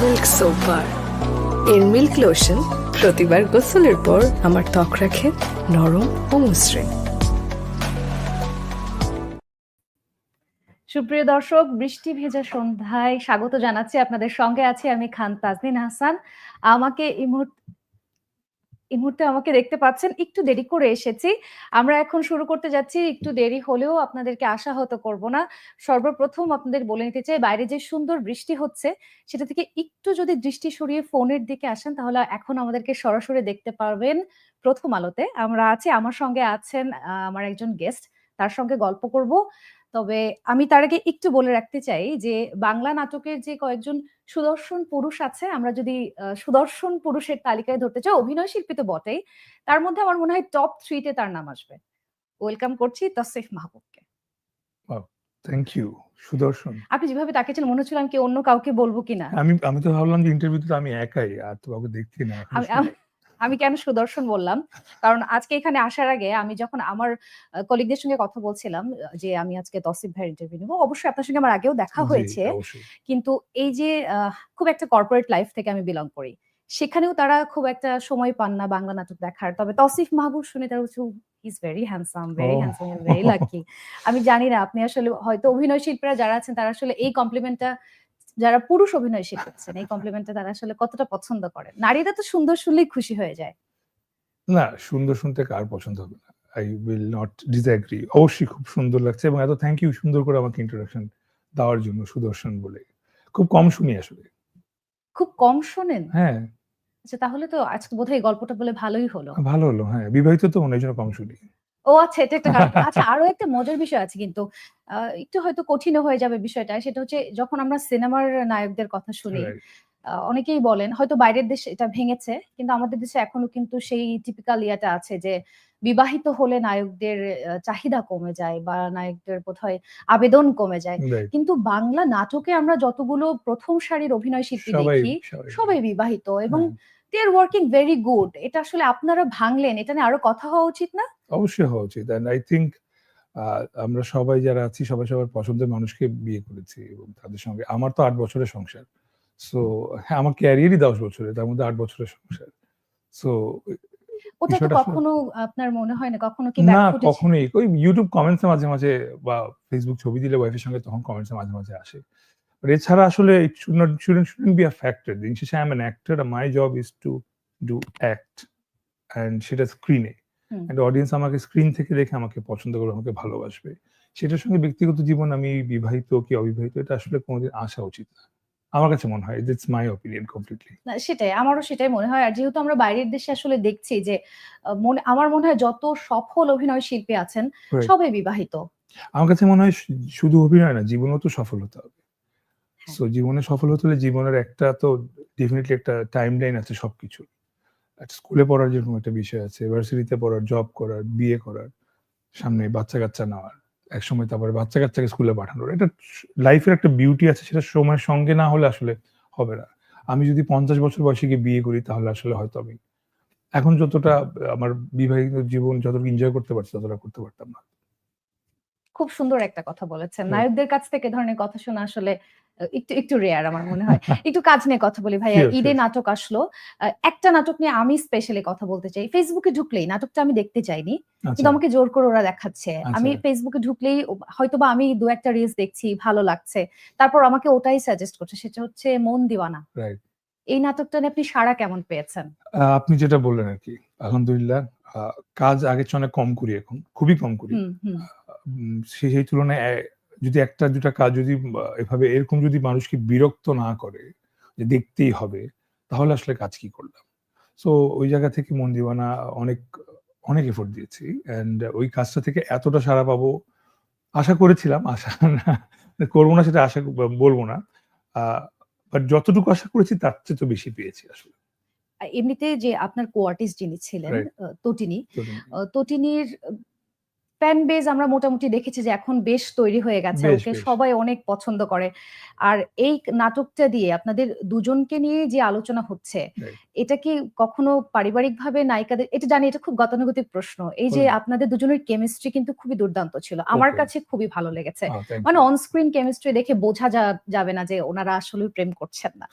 Milk soap bar এর milk lotion প্রতিবার গোসলের পর আমার ত্বক রাখে নরম ও মসৃণ সুপ্রিয় দর্শক, বৃষ্টি ভেজা সন্ধ্যায় স্বাগত জানাচ্ছি আপনাদের সঙ্গে। আছি আমি খান তাজনিন হাসান। আমাকে এই মুহূর্তে এই মুহূর্তে আমাকে দেখতে পাচ্ছেন, একটু দেরি করে এসেছি। আমরা এখন শুরু করতে যাচ্ছি, একটু দেরি হলেও আপনাদেরকে আশাহত করব না। সর্বপ্রথম আপনাদের বলে নিতে চাই, বাইরে যে সুন্দর বৃষ্টি হচ্ছে, সেটা থেকে একটু যদি দৃষ্টি সরিয়ে ফোনের দিকে আসেন, তাহলে এখন আমাদেরকে সরাসরি দেখতে পারবেন প্রথম আলোতে। আমরা আছি, আমার সঙ্গে আছেন আমার একজন গেস্ট তার সঙ্গে গল্প করব। তবে আমি তার আগে একটু বলে রাখতে চাই যে বাংলা নাটকের যে কয়েকজন সুদর্শন পুরুষ আছে আমরা যদি সুদর্শন পুরুষের তালিকায় ধরতে চাই অভিনয় শিল্পী তো বটেই। তার মধ্যে আমার মনে হয় টপ থ্রিতে তার নাম আসবে। ওয়েলকাম করছি তসরিফ মাহবুবকে। থ্যাংক ইউ সুদর্শন। আপনি যেভাবে তাকিয়েছেন মনে হচ্ছিল আমি কি অন্য কাউকে বলব কিনা? আমি আমি তো ভাবলাম যে ইন্টারভিউতে আমি একাই আর তো কাউকে দেখছি না আমি কেন সুদর্শন বললাম? কারণ আজকে এখানে আসার আগে আমি যখন আমার কলিগদের সঙ্গে কথা বলছিলাম যে আমি আজকে তসিফ ভাইয়ের ইন্টারভিউ নিবো অবশ্যই আপনার সঙ্গে আমার আগেও দেখা হয়েছে। কিন্তু এই যে খুব একটা কর্পোরেট লাইফ থেকে আমি বিলং করি সেখানেও তারা খুব একটা সময় পান না বাংলা নাটক দেখার। তবে তসিফ মাহবুব শুনে তারা হচ্ছে is very handsome very. Handsome very lucky আমি জানি না আপনি আসলে হয়তো অভিনয় শিল্পীরা যারা আছেন তারা আসলে এই কমপ্লিমেন্টটা যারা পুরুষ অভিনয় শিখছেন এই কমপ্লিমেন্টটা তারা আসলে কতটা পছন্দ করে নারীরা তো সুন্দর শুনলেই খুশি হয়ে যায়। না সুন্দর শুনতে কার পছন্দ হবে না? আই উইল নট ডিসঅ্যাগ্রি অবশ্যই খুব সুন্দর লাগছে এবং এত থ্যাংক ইউ সুন্দর করে আমাকে ইন্ট্রোডাকশন দেওয়ার জন্য সুদর্শন বলে। খুব কম শুনি আসলে। খুব কম শোনেন? হ্যাঁ। আচ্ছা তাহলে তো আজকে বোধহয় গল্পটা বলে ভালোই হলো। ভালো হলো হ্যাঁ। বিবাহিত তো মনে জন্য কম শুনি। ও আচ্ছা এটা একটা কারণ আচ্ছা আরও একটা মজার বিষয় আছে কিন্তু। একটু হয়তো কঠিন হয়ে যাবে বিষয়টা সেটা হচ্ছে যখন আমরা সিনেমার নায়কদের কথা শুনি অনেকেই বলেন হয়তো বাইরের দেশে এটা ভেঙেছে কিন্তু আমাদের দেশে এখনও কিন্তু সেই টিপিক্যাল ইয়াটা আছে যে বিবাহিত হলে নায়কদের চাহিদা কমে যায় বা নায়কদের বোধহয় আবেদন কমে যায়। কিন্তু বাংলা নাটকে আমরা যতগুলো প্রথম সারির অভিনয় শিল্পী দেখি সবাই সবাই বিবাহিত এবং হ্যাঁ, they are working very good এটা আসলে আপনারা ভাঙলেন এটা নিয়ে আরও কথা হওয়া উচিত না? অবশ্যই হওয়া উচিত। অ্যান্ড আই থিঙ্ক আমরা সবাই যারা আছি সবাই সবার পছন্দের মানুষকে বিয়ে করেছি এবং তাদের সঙ্গে। আমার তো আট বছরের সংসার। সো হ্যাঁ আমার ক্যারিয়ারই দশ বছরের তার মধ্যে আট বছরের সংসার। সো ওটা তো কখনো আপনার মনে হয় না? কখনো কি না কখনোই। ওই ইউটিউব কমেন্টসে মাঝে মাঝে বা ফেসবুক ছবি দিলে ওয়াইফের সঙ্গে তখন কমেন্টসে মাঝে মাঝে আসে। But এছাড়া আসলে shouldn't shouldn't be a factor দিন শেষে I am an actor my job is to do act and সেটা স্ক্রিনে। অ্যান্ড অডিয়েন্স আমাকে স্ক্রিন থেকে দেখে আমাকে পছন্দ করবে আমাকে ভালোবাসবে। সেটার সঙ্গে ব্যক্তিগত জীবন আমি বিবাহিত কি অবিবাহিত এটা আসলে কোনোদিন আসা উচিত না। আমার কাছে মনে হয় দিটস মাই অপিনিয়ন কমপ্লিটলি না সেটাই আমারও সেটাই মনে হয়। আর যেহেতু আমরা বাইরের দেশে আসলে দেখছি যে মনে আমার মনে হয় যত সফল অভিনয় শিল্পী আছেন. সবাই বিবাহিত। আমার কাছে মনে হয় শুধু অভিনয় না জীবনও তো সফল হতে হবে। সো জীবনে সফল হতে হলে জীবনের একটা তো ডেফিনেটলি একটা টাইম লাইন আছে সবকিছু। স্কুলে পড়ার যেরকম একটা বিষয় আছে ভার্সিটিতে পড়ার জব করার বিয়ে করার, সামনে বাচ্চা কাচ্চা নেওয়ার, একসময় তারপরে বাচ্চা কাচ্চাকে স্কুলে পাঠানোর। এটা লাইফের একটা বিউটি আছে, সেটা সময়ের সঙ্গে না হলে আসলে হবে না। আমি যদি পঞ্চাশ বছর বয়সে গিয়ে বিয়ে করি, তাহলে আসলে হয়তো আমি এখন যতটা আমার বিবাহিত জীবন যতটুকু এনজয় করতে পারছি, ততটা করতে পারতাম না। খুব সুন্দর একটা কথা বলেছেন। নায়কদের কাছ থেকে ধরনের কথা শোনা আসলে একটু একটু রেয়ার আমার মনে হয়। একটু কাজ নিয়ে কথা বলি ভাইয়া ঈদে নাটক আসলো। একটা নাটক নিয়ে আমি স্পেশালি কথা বলতে চাই। ফেসবুকে ঢুকলেই নাটকটা আমি দেখতে চাইনি কিন্তু আচ্ছা আমাকে জোর করে ওরা দেখাচ্ছে। আচ্ছা। আমি ফেসবুকে ঢুকলেই হয়তোবা আমি দু একটা রিলস দেখছি ভালো লাগছে। তারপর আমাকে ওটাই সাজেস্ট করছে সেটা হচ্ছে মন দিওয়ানা। এই নাটকটা নিয়ে আপনি সাড়া কেমন পেয়েছেন? আপনি যেটা বললেন আর কি আলহামদুলিল্লাহ। কাজ আগের চেয়ে অনেক কম করি এখন খুবই কম করি। সেই তুলনায় যদি একটা দুটা কাজ যদি এভাবে এরকম যদি মানুষকে বিরক্ত না করে যে দেখতেই হবে তাহলে আসলে কাজ কি করলাম? সো ওই জায়গা থেকে মন দিওয়ানা অনেক অনেক এফোর্ট দিয়েছি। অ্যান্ড ওই কাজটা থেকে এতটা সাড়া পাবো আশা করেছিলাম আশা না করব না সেটা আশা বলব না। বাট যতটুকু আশা করেছি তার চেয়ে তো বেশি পেয়েছি আসলে। এমনিতে যে আপনার কোয়ার্টিস যিনি ছিলেন তটিনী তটিনীর ফ্যান বেজ আমরা মোটামুটি দেখেছি যে এখন বেশ তৈরি হয়ে গেছে ওকে সবাই অনেক পছন্দ করে। আর এই নাটকটা দিয়ে আপনাদের দুজনকে নিয়ে যে আলোচনা হচ্ছে এটা কি কখনো পারিবারিকভাবে নায়িকাদের এটা জানি এটা খুব গতানুগতিক প্রশ্ন। এই যে আপনাদের দুজনের কেমিস্ট্রি কিন্তু খুবই দুর্দান্ত ছিল। আমার কাছে খুবই ভালো লেগেছে। Oh, মানে you. অন স্ক্রিন কেমিস্ট্রি দেখে বোঝা যা- যাবে না যে ওনারা আসলে প্রেম করছেন না।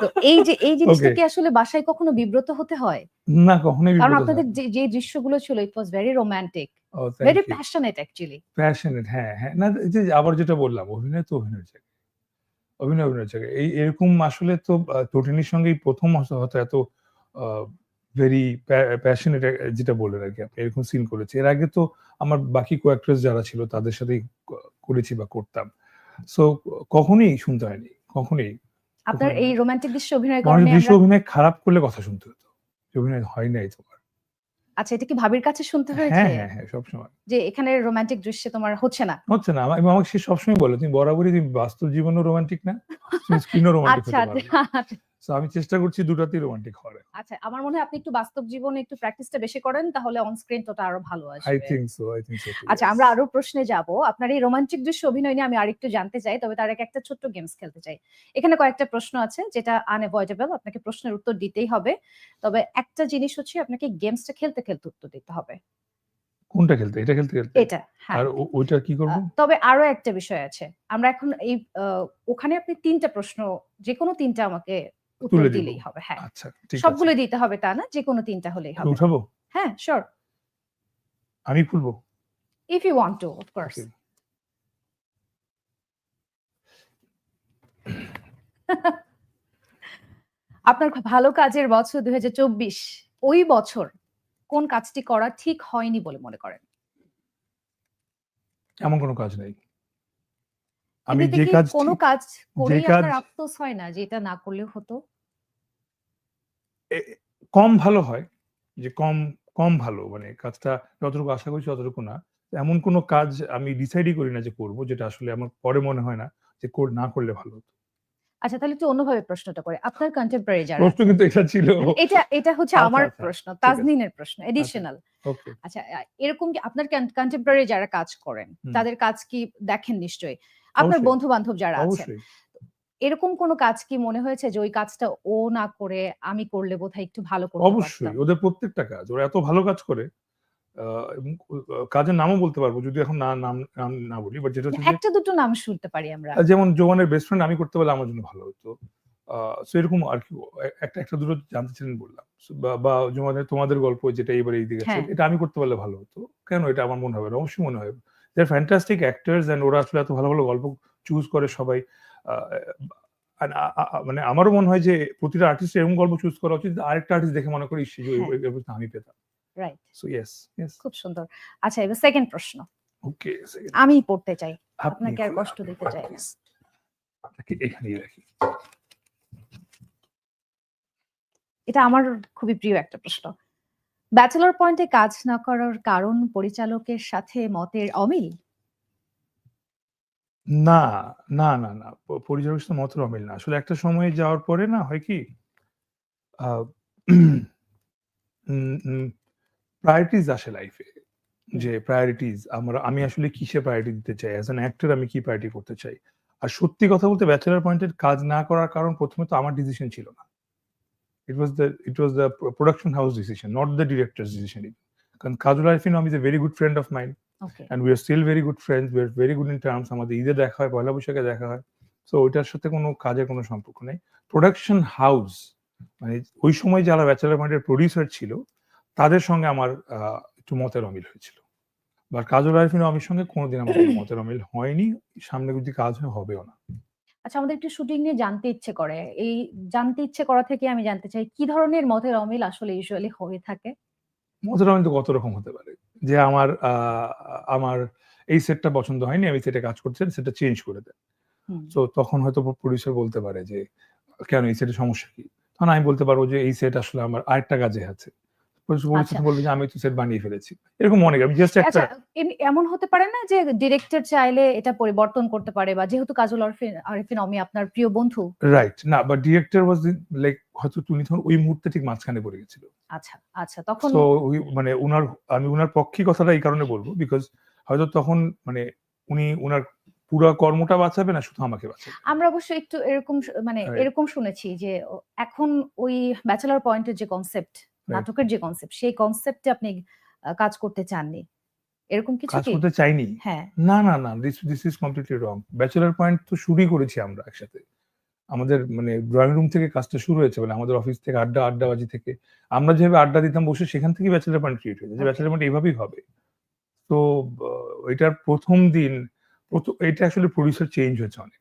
তো এই যে এই জিনিসটা কি আসলে বাসায় কখনো বিব্রত হতে হয়? না কখনোই কারণ আপনাদের। যে যে দৃশ্যগুলো ছিল it was very romantic very passionate actually passionate হ্যাঁ হ্যাঁ। না যে আবার যেটা বললাম অভিনয় তো অভিনয়ের জায়গায়। অভিনয় অভিনয়ের জায়গায়। এই এরকম আসলে তো আহ, তটিনীর সঙ্গে প্রথম হয়তো এত ভেরি প্যাশনেট যেটা বললেন আর কি আপনি এরকম সিন করেছি। এর আগে তো আমার বাকি কো যারা ছিল তাদের সাথেই করেছি বা করতাম। সো কখনোই শুনতে হয়নি কখনোই। আপনার এই। রোমান্টিক দৃশ্য অভিনয় দৃশ্য অভিনয় খারাপ করলে কথা শুনতে হতো। অভিনয় হয় নাই তোমার। আচ্ছা এটা কি ভাবির কাছে শুনতে হ্যাঁ হয়েছে? হ্যাঁ হ্যাঁ সবসময়। যে এখানে রোমান্টিক দৃশ্যে তোমার হচ্ছে না? হচ্ছে না আমার আমাকে সে সবসময় বলে তুমি বরাবরই তুমি বাস্তব জীবনও রোমান্টিক না তুমি স্ক্রিনও রোমান্টিক আচ্ছা আচ্ছা। আমি চেষ্টা করছি দুটাতেই রোমান্টিক হওয়ার। আচ্ছা আমার মনে হয় আপনি একটু বাস্তব জীবনে একটু প্র্যাকটিসটা বেশি করেন তাহলে অন স্ক্রিন তো আরও ভালো আসবে। I think so I think so আচ্ছা আমরা আরও প্রশ্নে যাব। আপনার এই রোমান্টিক দৃশ্য অভিনয় নিয়ে আমি আরেকটু জানতে চাই তবে তার আগে একটা ছোট্ট গেমস খেলতে চাই। এখানে কয়েকটা প্রশ্ন আছে যেটা আনএভয়েডেবল আপনাকে প্রশ্নের উত্তর দিতেই হবে। তবে একটা জিনিস হচ্ছে আপনাকে গেমসটা খেলতে খেলতে উত্তর দিতে হবে। কোনটা খেলতে? এটা খেলতে খেলতে? এটা হ্যাঁ। আর ওইটা কি করব? তবে আরও একটা বিষয় আছে। আমরা এখন এই ওখানে আপনি তিনটা প্রশ্ন যে কোনো তিনটা আমাকে উত্তর দিলেই হবে হ্যাঁ। আচ্ছা সবগুলো দিতে হবে তা না যে কোনো তিনটা হলেই হবে। উঠাবো? হ্যাঁ শিওর আমি খুলবো? If you want to of course আপনার খুব ভালো কাজের বছর দুই হাজার চব্বিশ ওই বছর কোন কাজটি করা ঠিক হয়নি বলে মনে করেন? এমন কোনো কাজ নেই। আমি যে কাজ কোনো কাজ কাজ- আপনার আফসোস হয় না যে এটা না করলে হতো। কম ভালো হয় যে কম কম ভালো মানে কাজটা যতটুকু আশা করছি ততটুকু না। এমন কোনো কাজ আমি ডিসাইডই করি না যে করব যেটা আসলে আমার পরে মনে হয় না যে কর- না করলে ভালো হতো। আচ্ছা তাহলে একটু অন্যভাবে প্রশ্নটা করে। আপনার কন্টেম্পোরারি যারা প্রশ্ন কিন্তু এটা ছিল। এটা এটা হচ্ছে আচ্ছা, আমার আচ্ছা, প্রশ্ন। তাজনিনের প্রশ্ন এডিশনাল ওকে। আচ্ছা এরকম কি আপনার কন্টেম্পোরারি যারা কাজ করেন তাদের কাজ কি দেখেন নিশ্চয়ই? আপনার বন্ধু বান্ধব যারা আছে এরকম কোনো কাজ কি মনে হয়েছে যে ওই কাজটা ও না করে আমি করলে বোধহয় একটু ভালো করতে অবশ্যই ওদের প্রত্যেকটা কাজ ওরা এত ভালো কাজ করে কাজের নামও বলতে পারব যদি এখন না নাম নাম না বলি বাট যেটা একটা দুটো নাম শুনতে পারি আমরা। যেমন জোয়ানের বেস্ট ফ্রেন্ড আমি করতে পারলে আমার জন্য ভালো হতো। সো এরকম আর কি একটা একটা দুটো জানতে চাইলেন বললাম। বা- জোয়ানের তোমাদের গল্প যেটা এবারে এই দিকে হ্যাঁ। এটা আমি করতে পারলে ভালো হতো। কেন এটা আমার মনে হবে না? অবশ্যই মনে হবে। দে ফ্যান্টাস্টিক অ্যাক্টার্স এন্ড ওরা আসলে এত ভালো ভালো গল্প চুজ করে সবাই। মানে আমারও মনে হয় যে প্রতিটা আর্টিস্ট এরকম গল্প চুজ করা উচিত আরেকটা আর্টিস্ট দেখে মনে করি সে হ্যাঁ। আমি পেতাম। রাইট সো ইয়েস ইয়েস খুব সুন্দর। আচ্ছা এবার সেকেন্ড প্রশ্ন। ওকে আমি পড়তে চাই। আপনাকে আর কষ্ট দিতে চাই না। আপনাকে এখানেই রাখি। এটা আমার খুবই প্রিয় একটা প্রশ্ন। ব্যাচেলর পয়েন্টে কাজ না করার কারণ পরিচালকের সাথে মতের অমিল? না না না না প- পরিচালকের সাথে মতের অমিল না। আসলে একটা সময় যাওয়ার পরে না হয় কি প্রায়োরিটিস আসে লাইফে যে প্রায়োরিটিস আমরা আমি আসলে কিসে প্রায়োরিটি দিতে চাই? অ্যাজ অ্যান অ্যাক্টর আমি কি প্রায়োরিটি করতে চাই? আর সত্যি কথা বলতে ব্যাচেলার পয়েন্টের কাজ না করার কারণ প্রথমে তো আমার ডিসিশন ছিল না। It was the it was the production house decision not the director's decision কারণ Kajal Arefin is a very good friend of mind okay and we are still very good friends we are very good in terms আমাদের ঈদে দেখা হয় পয়লা বৈশাখে দেখা হয়। So ওইটার সাথে কোনো কাজের কোনো সম্পর্ক নেই। প্রোডাকশন হাউস মানে ওই সময় যারা ব্যাচেলার পয়েন্টের প্রডিউসার ছিল তাদের সঙ্গে আমার একটু মতের অমিল হয়েছিল। বা কাজল আরফিন অমির সঙ্গে কোনোদিন আমার মতের অমিল হয়নি। সামনে যদি কাজ হয় হবেও না। আচ্ছা আমাদের একটু শুটিং নিয়ে জানতে ইচ্ছে করে। এই জানতে ইচ্ছে করা থেকে আমি জানতে চাই কি ধরনের মতের অমিল আসলে ইউজুয়ালি হয়ে থাকে? মতের অমিল তো কত রকম হতে পারে? যে আমার আমার এই সেটটা পছন্দ হয়নি আমি সেটা কাজ করছি সেটা চেঞ্জ করে হুম, তো তখন হয়তো প্রডিউসার বলতে পারে যে কেন এই সেটের সমস্যা কি? তখন আমি বলতে পারব যে এই সেট আসলে আমার আরেকটা কাজে আছে। আচ্ছা। বলবে যে আমি তো সেট বানিয়ে ফেলেছি। এরকম অনেক আমি জাস্ট একটা আচ্ছা এমন হতে পারে না যে ডিরেক্টর চাইলে এটা পরিবর্তন করতে পারে বা যেহেতু কাজল আরফিন আরফিন অমি আপনার প্রিয় বন্ধু। রাইট না বাট ডিরেক্টর ওয়াজ লাইক হয়তো তুমি তখন ওই মুহূর্তে ঠিক মাঝখানে পড়ে গেছিল। আচ্ছা আচ্ছা তখন তো মানে উনার আমি উনার পক্ষে কথাটা এই কারণে বলব বিকজ হয়তো তখন মানে উনি উনার পুরো কর্মটা বাঁচাবে না শুধু আমাকে বাঁচাবে। আমরা অবশ্য একটু এরকম মানে এরকম শুনেছি যে এখন ওই ব্যাচেলর পয়েন্টের যে কনসেপ্ট নাটকের যে কনসেপ্ট সেই কনসেপ্টে আপনি কাজ করতে চাননি। এরকম কিছু কাজ করতে চাইনি? হ্যাঁ। না না না this this is completely wrong bachelor point তো শুরুই করেছি আমরা একসাথে। আমাদের মানে ড্রয়িং রুম থেকে কাজটা শুরু হয়েছে মানে আমাদের অফিস থেকে আড্ডা আড্ডাবাজি থেকে। আমরা যেভাবে আড্ডা দিতাম বসে সেখান থেকে ব্যাচেলার পয়েন্ট ক্রিয়েট হয়েছে। যে. ব্যাচেলার পয়েন্ট এইভাবেই হবে। তো এটার প্রথম দিন প্রথম এটা আসলে প্রডিউসার চেঞ্জ হয়েছে অনেক।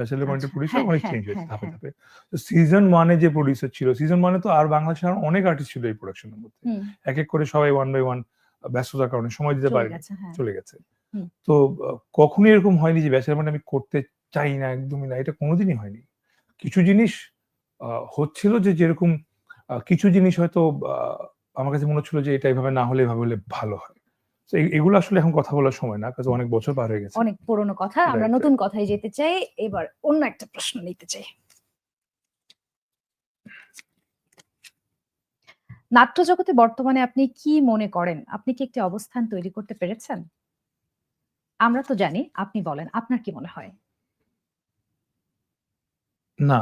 পয়েন্টের আচ্ছা, প্রডিউসার হ্যাঁ, অনেক হ্যাঁ, চেঞ্জ হয়েছে হ্যাঁ, ধাপে হ্যাঁ। ধাপে। তো সিজন ওয়ানে যে প্রডিউসার ছিল সিজন ওয়ানে তো আর আর অনেক আর্টিস্ট ছিল এই প্রোডাকশনের মধ্যে। এক এক করে সবাই ওয়ান বাই ওয়ান ব্যস্ততার কারণে সময় দিতে পারে হ্যাঁ। চলে গেছে। তো আহ, কখনোই এরকম হয়নি যে ব্যাচেলার মানে আমি করতে চাই না একদমই না এটা কোনোদিনই হয়নি। কিছু জিনিস আহ, হচ্ছিল যে যেরকম কিছু জিনিস হয়তো আহ, আমার কাছে মনে হচ্ছিল যে এটা এভাবে না হলে এভাবে হলে ভালো হয়। তো এগুলো আসলে এখন কথা বলার সময় না অনেক বছর পার হয়ে গেছে। অনেক পুরনো কথা আমরা নতুন কথায় যেতে চাই এবার অন্য একটা প্রশ্ন নিতে চাই। নাট্য জগতে বর্তমানে আপনি কি মনে করেন? আপনি কি একটি অবস্থান তৈরি করতে পেরেছেন? আমরা তো জানি আপনি বলেন আপনার কি মনে হয়? না।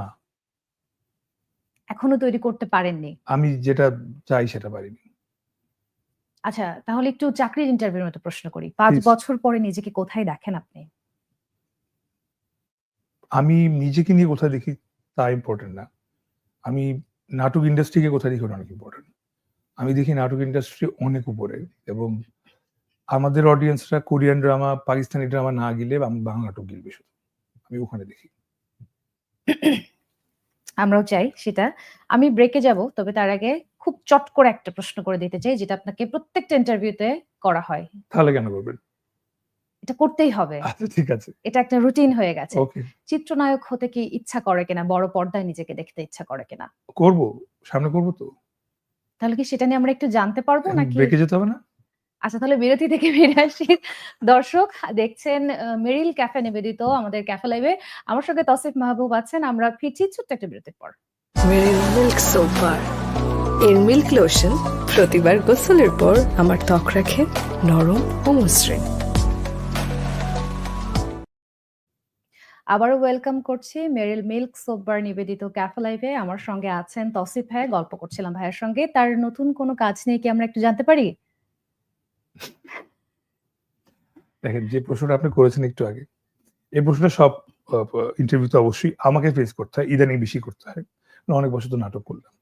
এখনও তৈরি করতে পারেননি। আমি যেটা চাই সেটা পারিনি। আচ্ছা তাহলে একটু চাকরির ইন্টারভিউর মতো প্রশ্ন করি। পাঁচ বছর পরে নিজেকে কোথায় দেখেন আপনি? আমি নিজেকে নিয়ে কোথায় দেখি তা ইম্পর্টেন্ট না। আমি নাটক ইন্ডাস্ট্রিকে কোথায় দেখি অনেক ইম্পর্টেন্ট আমি দেখি নাটক ইন্ডাস্ট্রি অনেক উপরে এবং আমাদের অডিয়েন্সরা কোরিয়ান ড্রামা পাকিস্তানি ড্রামা না গিলে আমি বাংলা নাটক গিলবে শুধু। আমি ওখানে দেখি। আমরাও চাই সেটা। আমি ব্রেকে যাব তবে তার আগে খুব চট করে একটা প্রশ্ন করে দিতে চাই যেটা আপনাকে প্রত্যেকটা ইন্টারভিউতে করা হয়। তাহলে কেন করবেন? এটা করতেই হবে। আচ্ছা ঠিক আছে। এটা একটা রুটিন হয়ে গেছে। চিত্রনায়ক হতে কি ইচ্ছা করে কিনা বড় পর্দায় নিজেকে দেখতে ইচ্ছা করে কিনা? করব। সামনে করব তো। তাহলে কি সেটা নিয়ে আমরা একটু জানতে পারব নাকি? ব্রেকে যেতে হবে না? আচ্ছা তাহলে বিরতি থেকে ফিরে আসি। দর্শক দেখছেন মেরিল ক্যাফে নিবেদিত আমাদের ক্যাফে লাইভে। আমার সঙ্গে তসিফ মাহবুব আছেন। আমরা ফিরছি ছোট্ট একটা বিরতির পর। মেরিল মিল্ক এর মিল্ক লোশন প্রতিবার গোসলের পর আমার ত্বক রাখে নরম ও মসৃণ। আবারও ওয়েলকাম করছি মেরিল মিল্ক সোপবার নিবেদিত ক্যাফে লাইভে আমার সঙ্গে আছেন তসিফ ভাই গল্প করছিলাম ভাইয়ের সঙ্গে। তার নতুন কোনো কাজ নিয়ে কি আমরা একটু জানতে পারি? দেখেন যে প্রশ্নটা আপনি করেছেন একটু আগে এই প্রশ্নটা সব ইন্টারভিউতে অবশ্যই আমাকে ফেস করতে হয় ইদানিং বেশি করতে হয়। অনেক বছর তো নাটক করলাম।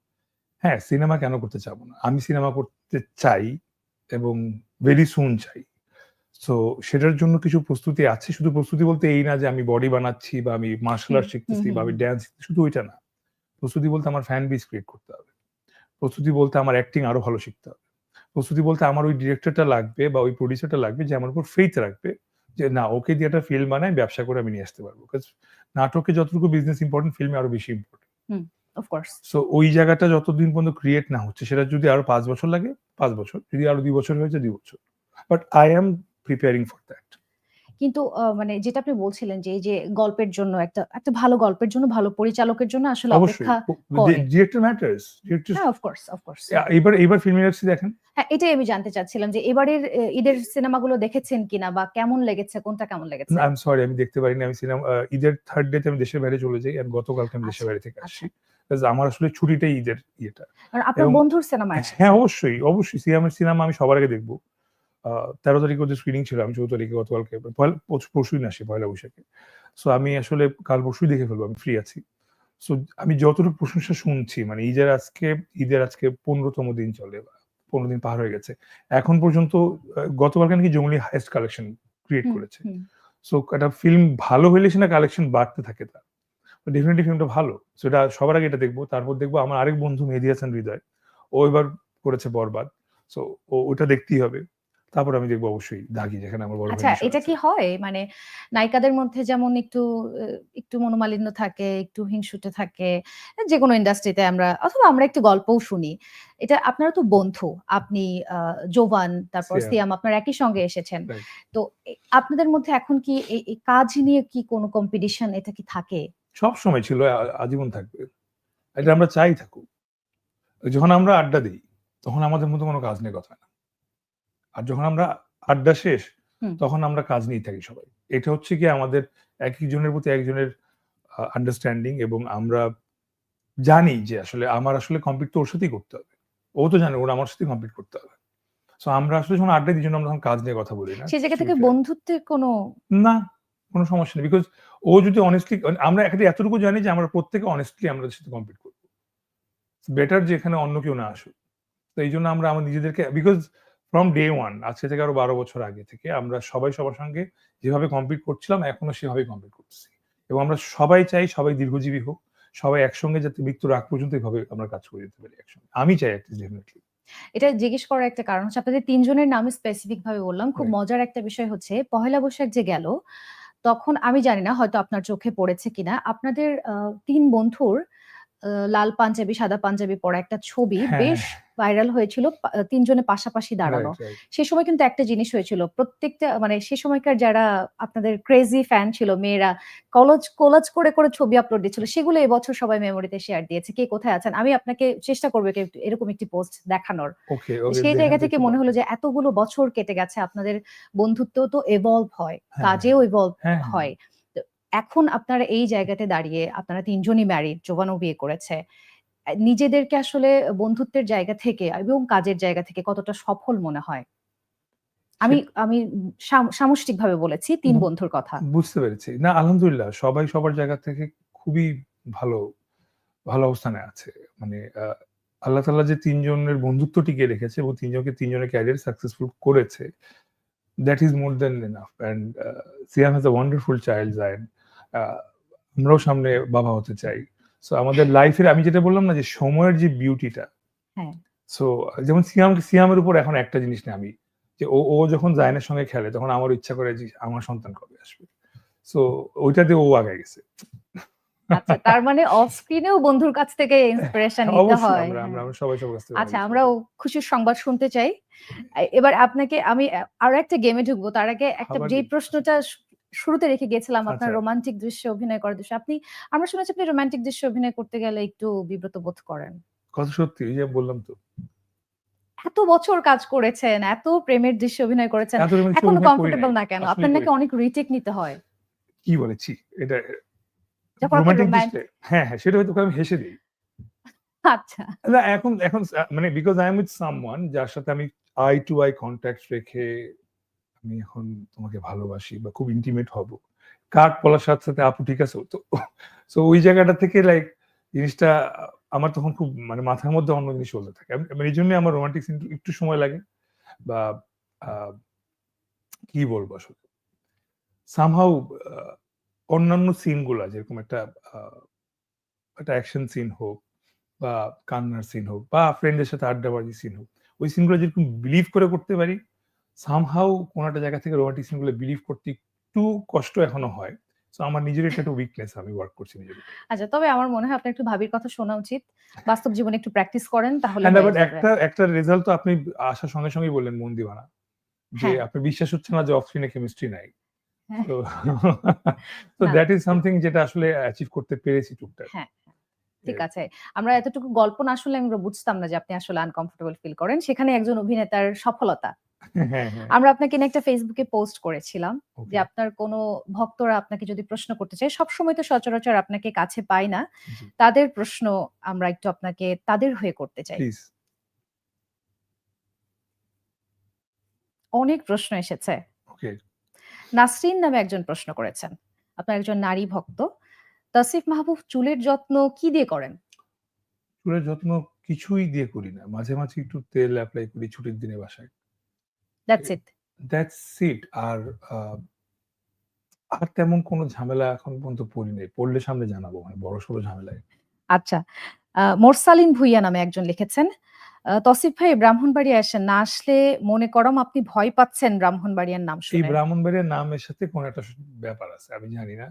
হ্যাঁ সিনেমা কেন করতে চাবো না? আমি সিনেমা করতে চাই এবং ভেরি সুন চাই। তো সেটার জন্য কিছু প্রস্তুতি আছে। শুধু প্রস্তুতি বলতে এই না যে আমি বডি বানাচ্ছি বা আমি মার্শাল আর্ট শিখতেছি বা আমি। ড্যান্স শুধু ওইটা না। প্রস্তুতি বলতে আমার ফ্যান বেস ক্রিয়েট করতে হবে। প্রস্তুতি বলতে আমার অ্যাক্টিং আরও ভালো শিখতে হবে। প্রস্তুতি বলতে আমার ওই ডিরেক্টরটা লাগবে বা ওই প্রডিউসারটা লাগবে যে আমার উপর ফেইথ রাখবে যে না ওকে দিয়ে একটা ফিল্ম বানায় ব্যবসা করে আমি নিয়ে আসতে পারব। নাটকে যতটুকু বিজনেস ইম্পর্টেন্ট ফিল্মে আরও বেশি ইম্পর্টেন্ট অফকোর্স সো ওই জায়গাটা যতদিন পর্যন্ত ক্রিয়েট না হচ্ছে সেটা যদি আরও পাঁচ বছর লাগে পাঁচ বছর। যদি আরও দুই বছর হয়েছে দুই বছর। But I am preparing for that কিন্তু মানে যেটা আপনি বলছিলেন যে এই যে গল্পের জন্য একটা একটা ভালো গল্পের জন্য ভালো পরিচালকের জন্য আসলে অপেক্ষা। ডিরেক্টর ম্যাটার্স ডিরেক্টর হ্যাঁ অফকোর্স অফকোর্স এবার এবার ফিল্ম ইন্ডাস্ট্রি দেখেন। হ্যাঁ এটাই আমি জানতে চাচ্ছিলাম যে এবারের ঈদের সিনেমাগুলো দেখেছেন কিনা বা কেমন লেগেছে কোনটা কেমন লেগেছে? আই এম সরি আমি দেখতে পারিনি। আমি সিনেমা ঈদের থার্ড ডেতে আমি দেশের বাইরে চলে যাই আর গতকালকে আমি দেশের আচ্ছা, বাইরে থেকে আসছি Because আমার আসলে ছুটিটাই ঈদের ইয়েটা। আপনার বন্ধুর সিনেমা হ্যাঁ অবশ্যই অবশ্যই। সিনেমার সিনেমা আমি সবার আগে দেখব। তেরো তারিখে ওদের স্ক্রিনিং ছিল আমি চৌদ্দ তারিখে গতকালকে পরশুই না সে পয়লা বৈশাখে। সো আমি আসলে কাল পরশুই দেখে ফেলব আমি ফ্রি আছি। সো আমি যতটুকু প্রশংসা শুনছি মানে ঈদের আজকে ঈদের আজকে পনেরোতম দিন চলে পনেরো দিন পার হয়ে গেছে। এখন পর্যন্ত গতকালকে নাকি জঙ্গলি হাইস্ট কালেকশন ক্রিয়েট করেছে। সো একটা ফিল্ম ভালো হইলে সেটা কালেকশন বাড়তে থাকে তার। ডেফিনেটলি ফিল্মটা ভালো। সেটা সবার আগে এটা দেখব তারপর দেখব আমার আরেক বন্ধু মেহেদি হাসান হৃদয় ও এবার করেছে বরবাদ। সো ও ওটা দেখতেই হবে। তারপর আমি দেখব অবশ্যই দাগি যেখানে আমার বড় আচ্ছা এটা কি হয়? মানে নায়িকাদের মধ্যে যেমন একটু একটু মনোমালিন্য থাকে একটু হিংসুটে থাকে যে কোনো ইন্ডাস্ট্রিতে আমরা অথবা আমরা একটু গল্পও শুনি। এটা আপনারা তো বন্ধু আপনি জোবান তারপর সিয়াম। আপনার একই সঙ্গে এসেছেন। তো আপনাদের মধ্যে এখন কি এই কাজ নিয়ে কি কোনো কম্পিটিশন এটা কি থাকে? সব সময় ছিল আজীবন থাকবে। এটা আমরা চাই থাকুক। যখন আমরা আড্ডা দিই তখন আমাদের মধ্যে কোনো কাজ নিয়ে কথা না। আর যখন আমরা আড্ডা শেষ তখন আমরা কাজ নিয়ে থাকি সবাই। এটা হচ্ছে কি আমাদের এক একজনের প্রতি একজনের আন্ডারস্ট্যান্ডিং এবং আমরা জানি যে আসলে আমার আসলে কমপ্লিট তো ওর সাথেই করতে হবে। ও তো জানে ওর আমার সাথে কমপ্লিট করতে হবে। সো আমরা আসলে যখন আড্ডা দিই জন্য আমরা তখন কাজ নিয়ে কথা বলি না সেই জায়গা থেকে। বন্ধুত্বের কোনো না। কোনো সমস্যা নেই। বিকজ ও যদি অনেস্টলি আমরা একটা এতটুকু জানি যে আমরা প্রত্যেকে অনেস্টলি আমরা ওদের সাথে কমপ্লিট করব। বেটার যে এখানে অন্য কেউ না আসুক। তো এই জন্য আমরা আমাদের নিজেদেরকে বিকজ ফ্রম ডে ওয়ান আজকে থেকে আরও বারো বছর আগে থেকে আমরা সবাই সবার সঙ্গে যেভাবে কমপ্লিট করছিলাম এখনও সেভাবেই কমপ্লিট করতেছি। এবং আমরা সবাই চাই সবাই দীর্ঘজীবী হোক সবাই একসঙ্গে যাতে মৃত্যুর আগ পর্যন্ত এভাবে আমরা কাজ করে যেতে পারি একসঙ্গে। আমি চাই ডেফিনেটলি এটা জিজ্ঞেস করার একটা কারণ হচ্ছে আপনাদের তিনজনের নামে স্পেসিফিক ভাবে বললাম। খুব মজার একটা বিষয় হচ্ছে পহেলা বৈশাখ যে গেল তখন আমি জানি না হয়তো আপনার চোখে পড়েছে কিনা। আপনাদের তিন বন্ধুর লাল পাঞ্জাবি সাদা পাঞ্জাবি পরা একটা ছবি হ্যাঁ, বেশ ভাইরাল হয়েছিল তিনজনে পাশাপাশি দাঁড়ানো। সে সময় কিন্তু একটা জিনিস হয়েছিল প্রত্যেকটা মানে সে সময়কার যারা আপনাদের ক্রেজি ফ্যান ছিল মেয়েরা কলেজ কোলাজ করে করে ছবি আপলোড দিচ্ছিল সেগুলো এবছর সবাই মেমোরিতে শেয়ার দিয়েছে। কে কোথায় আছেন? আমি আপনাকে চেষ্টা করব এরকম একটি পোস্ট দেখানোর। সেই জায়গা থেকে মনে হলো যে এতগুলো বছর কেটে গেছে আপনাদের বন্ধুত্ব তো এভলভ হয় হ্যাঁ, কাজেও এভলভ হ্যাঁ। হয়। এখন আপনারা এই জায়গাতে দাঁড়িয়ে আপনারা তিনজনই ম্যারিড জোবানও বিয়ে করেছে নিজেদেরকে আসলে বন্ধুত্বের জায়গা থেকে এবং কাজের জায়গা থেকে কতটা সফল মনে হয়? আমি আমি সামষ্টিক ভাবে বলেছি তিন। বন্ধুর কথা। বুঝতে পেরেছি। না আলহামদুলিল্লাহ সবাই সবার জায়গা থেকে খুবই ভালো ভালো অবস্থানে আছে। মানে আল্লাহ তাআলা যে তিনজনের বন্ধুত্ব টিকিয়ে রেখেছে এবং তিনজনকে তিনজনের ক্যারিয়ার সাকসেসফুল করেছে that is more than enough and Siam has a wonderful child Zain আমরাও সামনে বাবা হতে চাই। সো আমাদের লাইফের আমি যেটা বললাম না যে সময়ের যে বিউটিটা হ্যাঁ। সো যেমন সিয়াম সিয়ামের উপর এখন একটা জিনিস নেই আমি যে ও ও যখন জায়নের সঙ্গে খেলে তখন আমার ইচ্ছা করে যে আমার সন্তান কবে আসবে। সো ওইটাতে ও আগে গেছে। আচ্ছা তার মানে অফ স্ক্রিনেও বন্ধুর কাছ থেকে ইন্সপিরেশন নিতে হয়। আমরা আমরা আমরা সবাই সবার কাছ আচ্ছা আমরাও খুশির সংবাদ শুনতে চাই। এবার আপনাকে আমি আরও একটা গেমে ঢুকবো। তার আগে একটা যে প্রশ্নটা শুরুতে রেখে গেছিলাম আপনার আচ্ছা। রোমান্টিক দৃশ্যে অভিনয় করার দৃশ্য। আপনি আমরা শুনেছি আপনি রোমান্টিক দৃশ্যে অভিনয় করতে গেলে একটু বিব্রত বোধ করেন। কথা সত্যি এই যে বললাম তো। এত বছর কাজ করেছেন এত প্রেমের দৃশ্যে অভিনয় করেছেন এখনও কমফোর্টেবল না কেন? আপনার নাকি অনেক রিটেক নিতে হয়। কি বলেছি এটা রোমান্টিক দৃশ্যে হ্যাঁ হ্যাঁ সেটা হয়তো আমি হেসে দিই। আচ্ছা। না এখন এখন মানে because I am with someone যার সাথে আমি আই টু আই কন্ট্যাক্ট রেখে আমি এখন তোমাকে ভালোবাসি বা খুব ইন্টিমেট হব। কাঠ বলার সাথে সাথে, আপু, ঠিক আছে। তো সো ওই জায়গাটা থেকে লাইক জিনিসটা, আমার তখন খুব মানে মাথার মধ্যে অন্য জিনিস চলতে থাকে। আমি এই জন্য আমার রোমান্টিক সিন একটু সময় লাগে বা কি বলব আসলে? সামহাউ অন্যান্য সিনগুলা যেরকম একটা একটা অ্যাকশন সিন হোক বা কান্নার সিন হোক বা ফ্রেন্ডের সাথে আড্ডাবাজি সিন হোক, ওই সিনগুলো যেরকম বিলিভ করে করতে পারি সামহাউ কোন একটা জায়গা থেকে রোমান্টিক সিনগুলো বিলিভ করতে একটু কষ্ট এখনও হয়। তো আমার নিজের এটা একটা উইকনেস আমি ওয়ার্ক করছি নিজের আচ্ছা তবে আমার মনে হয় আপনার একটু ভাবির কথা শোনা উচিত। বাস্তব জীবনে একটু প্র্যাকটিস করেন তাহলে হয়ে। একটা একটা রেজাল্ট তো আপনি আসার সঙ্গে সঙ্গেই বললেন মন দিবানা যে হ্যাঁ। আপনার বিশ্বাস হচ্ছে না যে অফ স্ক্রিনে কেমিস্ট্রি নাই। হ্যাঁ। তো তো দ্যাট ইজ সামথিং যেটা আসলে অ্যাচিভ করতে পেরেছি টুকটাক। হ্যাঁ, ঠিক আছে। আমরা এতটুকু গল্প না শুনলে আমরা বুঝতাম না যে আপনি আসলে আনকমফোর্টেবল ফিল করেন। সেখানে একজন অভিনেতার সফলতা। হ্যাঁ হ্যাঁ আমরা আপনাকে নিয়ে একটা ফেসবুকে পোস্ট করেছিলাম যে আপনার কোনো ভক্তরা আপনাকে যদি প্রশ্ন করতে চায় সবসময় তো সচরাচর আপনাকে কাছে পাই না। তাদের প্রশ্ন আমরা একটু আপনাকে তাদের হয়ে করতে চাই। অনেক প্রশ্ন এসেছে। নাসরিন নামে একজন প্রশ্ন করেছেন। আপনার একজন নারী ভক্ত। তাসিফ মাহবুব চুলের যত্ন কি দিয়ে করেন? চুলের যত্ন কিছুই দিয়ে করি না। মাঝে মাঝে একটু তেল অ্যাপ্লাই করি ছুটির দিনে বাসায়। দ্যাটস ইট দ্যাটস ইট আর আর তেমন কোনো ঝামেলা এখন পর্যন্ত পড়ি নাই পড়লে সামনে জানাব মানে বড় সড়ো ঝামেলায়। আচ্ছা মোরসালিন ভুইয়া নামে একজন লিখেছেন। তসিফ ভাই ব্রাহ্মণবাড়িয়া আসেন। না আসলে মনে করম আপনি ভয় পাচ্ছেন ব্রাহ্মণবাড়িয়ার নাম শুনে। এই ব্রাহ্মণবাড়িয়ার নামের সাথে কোন একটা ব্যাপার আছে আমি জানি না।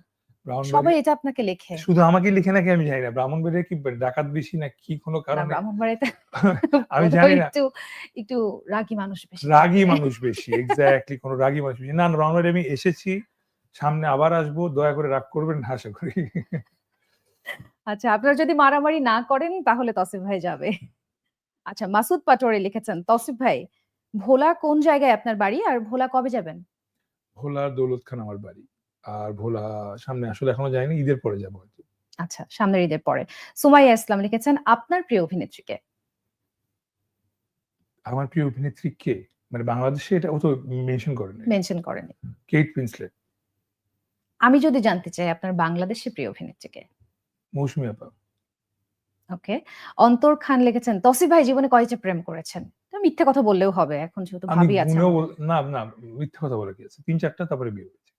সবাই এটা আপনাকে লেখে। শুধু আমাকে লিখে নাকি আমি জানি না। ব্রাহ্মণবাড়িয়া কি ডাকাত বেশি না কি কোনো কারণে? ব্রাহ্মণবাড়িতে আমি জানি না। একটু একটু রাগী মানুষ বেশি। রাগী মানুষ বেশি এক্স্যাক্টলি কোনো রাগী মানুষ বেশি। না ব্রাহ্মণবাড়িয়া আমি এসেছি সামনে আবার আসব দয়া করে রাগ করবেন না আশা করি। আচ্ছা আপনারা যদি মারামারি না করেন তাহলে তসিফ ভাই যাবে। আচ্ছা মাসুদ পাটোয়ারি লিখেছেন তসিফ ভাই ভোলা কোন জায়গায় আপনার বাড়ি আর ভোলা কবে যাবেন? ভোলা দৌলত খান আমার বাড়ি। আর ভোলা সামনে আসলে এখনও যায়নি ঈদের পরে যাব আচ্ছা সামনের ঈদের পরে। সুমাইয়া ইসলাম লিখেছেন আপনার প্রিয় অভিনেত্রীকে আমার প্রিয় অভিনেত্রী কে? মানে বাংলাদেশে এটা ও তো মেনশন করেনি। মেনশন করেনি। কেট প্রিন্সলেট আমি যদি জানতে চাই আপনার বাংলাদেশের প্রিয় অভিনেত্রীকে মৌসুমী আপা। ওকে। অন্তর খান লিখেছেন তসি ভাই জীবনে কয়টা প্রেম করেছেন? তো মিথ্যে কথা বললেও হবে এখন যেহেতু ভাবি আছে না না মিথ্যা কথা বলে কি আছে তিন চারটা তারপরে বিয়ে হয়েছে।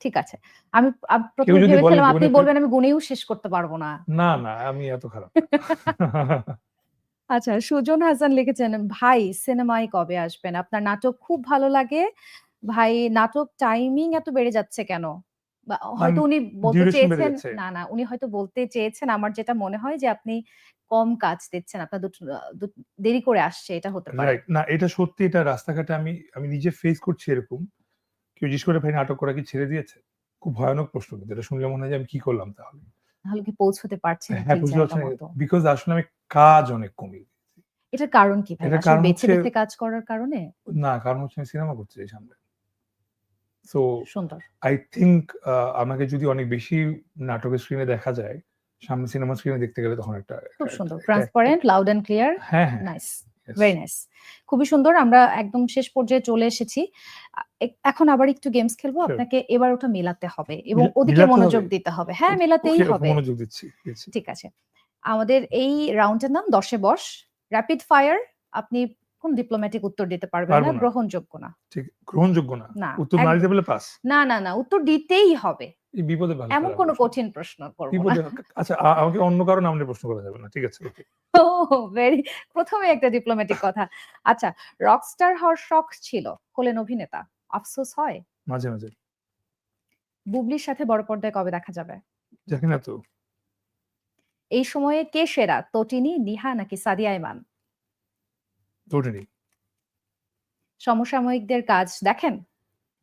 ঠিক আছে। আমি প্রথমে ভেবেছিলাম আপনি বলবেন আমি গুনেও শেষ করতে পারব না। না না আমি এত খারাপ। আচ্ছা সুজন হাসান লিখেছেন ভাই সিনেমায় কবে আসবেন? আপনার নাটক খুব ভালো লাগে। ভাই নাটক টাইমিং এত বেড়ে যাচ্ছে কেন? বা হয়তো উনি বলতে চেয়েছেন না না উনি হয়তো বলতে চেয়েছেন আমার যেটা মনে হয় যে আপনি কম কাজ দিচ্ছেন আপনার দুটো দেরি করে আসছে এটা হতে পারে। না এটা সত্যি এটা রাস্তাঘাটে আমি আমি নিজে ফেস করছি এরকম। কেউ জিজ্ঞেস করে ভাই নাটক করা কি ছেড়ে দিয়েছে? খুব ভয়ানক প্রশ্ন কিন্তু এটা শুনলে মনে হয় যে আমি কি করলাম তাহলে? তাহলে কি পৌঁছতে হ্যাঁ বুঝতে জায়গা বিকজ আসলে আমি কাজ অনেক কমিয়ে এটার কারণ কি ভাই? বেছে বেছে কাজ করার কারণে? না কারণ হচ্ছে আমি সিনেমা করতে চাই সামনে। সো সুন্দর। আই থিঙ্ক আমাকে যদি অনেক বেশি নাটকের স্ক্রিনে দেখা যায় সামনে সিনেমা স্ক্রিনে দেখতে গেলে তখন একটা খুব সুন্দর। ট্রান্সপারেন্ট লাউড এন্ড ক্লিয়ার হ্যাঁ হ্যাঁ। Nice yes. ভেরি নাইস খুবই সুন্দর আমরা একদম শেষ পর্যায়ে চলে এসেছি। এখন আবার একটু গেমস খেলব আপনাকে এবার ওটা মেলাতে হবে এবং ওদিকে মনোযোগ দিতে হবে। হ্যাঁ মেলাতেই হবে। মনোযোগ দিচ্ছি। ঠিক আছে। আমাদের এই রাউন্ডের নাম দশে বস। র্যাপিড ফায়ার আপনি কোন ডিপ্লোম্যাটিক উত্তর দিতে পারবেন পারব না। গ্রহণযোগ্য না। ঠিক গ্রহণযোগ্য না। না, উত্তর না দিতে বলে পাস। না না না উত্তর দিতেই হবে। বিপদে ভালো এমন কোনো কঠিন প্রশ্ন করব বিপদে আচ্ছা আমাকে অন্য কারও নাম নিয়ে প্রশ্ন করা যাবে না ঠিক আছে ও ভেরি প্রথমে একটা ডিপ্লোম্যাটিক কথা। আচ্ছা রকস্টার হওয়ার শখ ছিল হলেন অভিনেতা। আফসোস হয়? মাঝে মাঝে। বুবলির সাথে বড় পর্দায় কবে দেখা যাবে? জানি না তো। এই সময়ে কে সেরা তটিনী নিহা নাকি সাদিয়া ইমান তোটেনি। সমসাময়িকদের কাজ দেখেন?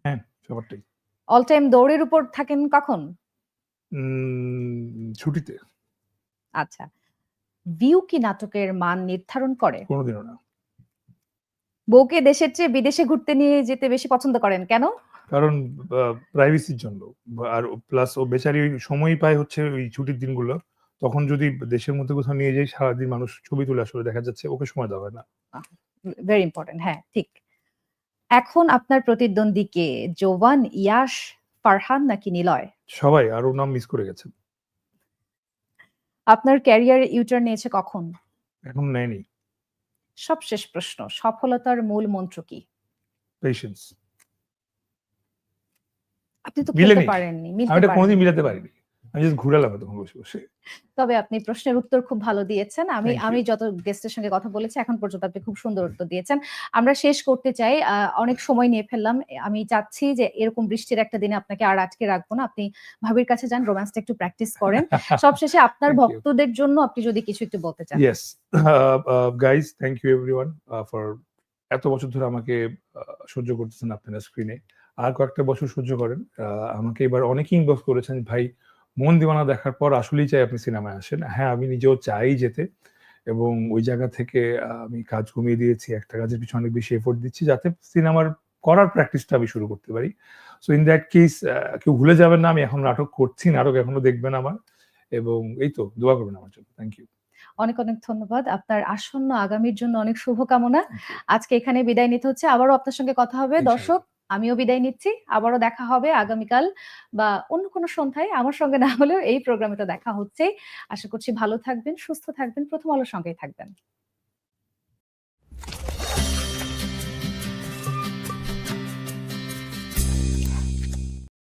হ্যাঁ সবারটাই অল টাইম দৌড়ের উপর থাকেন কখন? ছুটিতে। আচ্ছা। ভিউ কি নাটকের মান নির্ধারণ করে? কোনোদিনও না। বউকে দেশের চেয়ে বিদেশে ঘুরতে নিয়ে যেতে বেশি পছন্দ করেন কেন? কারণ প্রাইভেসির জন্য। আর প্লাস ও বেচারি সময় পায় হচ্ছে ওই ছুটির দিনগুলো। তখন যদি দেশের মধ্যে কোথাও নিয়ে যাই সারাদিন মানুষ ছবি তুলে আসলে দেখা যাচ্ছে ওকে সময় দেওয়া হয় না। ভেরি ইম্পর্টেন্ট হ্যাঁ ঠিক। এখন আপনার প্রতিদ্বন্দ্বী কে জোবান ইয়াশ ফারহান নাকি নিলয়? সবাই আর ওর নাম মিস করে গেছে। আপনার ক্যারিয়ার ইউটার নিয়েছে কখন? এখন নেয়নি। সবশেষ প্রশ্ন সফলতার মূল মন্ত্র কি? পেশেন্স আপনি তো মিলেনি। পারেননি আমি মিলতে এটা কোনোদিন। মিলাতে পারিনি। আমি জাস্ট ঘুরালাম তখন বসে বসে। তবে আপনি প্রশ্নের উত্তর খুব ভালো দিয়েছেন। আমি আমি যত গেস্টের সঙ্গে কথা বলেছি এখন পর্যন্ত আপনি খুব সুন্দর উত্তর দিয়েছেন। আমরা শেষ করতে চাই। অনেক সময় নিয়ে ফেললাম। আমি চাচ্ছি যে এরকম বৃষ্টির একটা দিনে আপনাকে আর আটকে রাখব না। আপনি ভাবির কাছে যান রোম্যান্সটা একটু প্র্যাকটিস করেন। সবশেষে আপনার ভক্তদের জন্য আপনি যদি কিছু একটু বলতে চান। Yes guys thank you everyone for এত বছর ধরে আমাকে সহ্য করতেছেন আপনারা স্ক্রিনে আর কয়েকটা বছর সহ্য করেন। আমাকে এবার অনেকে ইনবক্স করেছেন। ভাই মন দিওয়ানা দেখার পর আসলেই চাই আপনি সিনেমায় আসেন। হ্যাঁ আমি নিজেও চাই যেতে এবং ওই জায়গা থেকে আমি কাজ কমিয়ে দিয়েছি একটা কাজের পিছনে অনেক বেশি এফোর্ট দিচ্ছি যাতে সিনেমার করার প্র্যাকটিসটা আমি শুরু করতে পারি। সো ইন দ্যাট কেস কেউ ভুলে যাবেন না আমি এখন নাটক করছি নাটক এখনও দেখবেন আমার এবং এই তো দোয়া করবেন আমার জন্য। থ্যাংক ইউ অনেক অনেক ধন্যবাদ। আপনার আসন্ন আগামীর জন্য অনেক শুভকামনা। আজকে এখানে বিদায় নিতে হচ্ছে। আবারও আপনার সঙ্গে কথা হবে। দর্শক আমিও বিদায় নিচ্ছি। আবারও দেখা হবে আগামীকাল বা অন্য কোনো সন্ধ্যায়। আমার সঙ্গে না হলেও এই প্রোগ্রামে তো দেখা হচ্ছে আশা করছি ভালো থাকবেন, সুস্থ থাকবেন, প্রথম আলোর সঙ্গেই থাকবেন।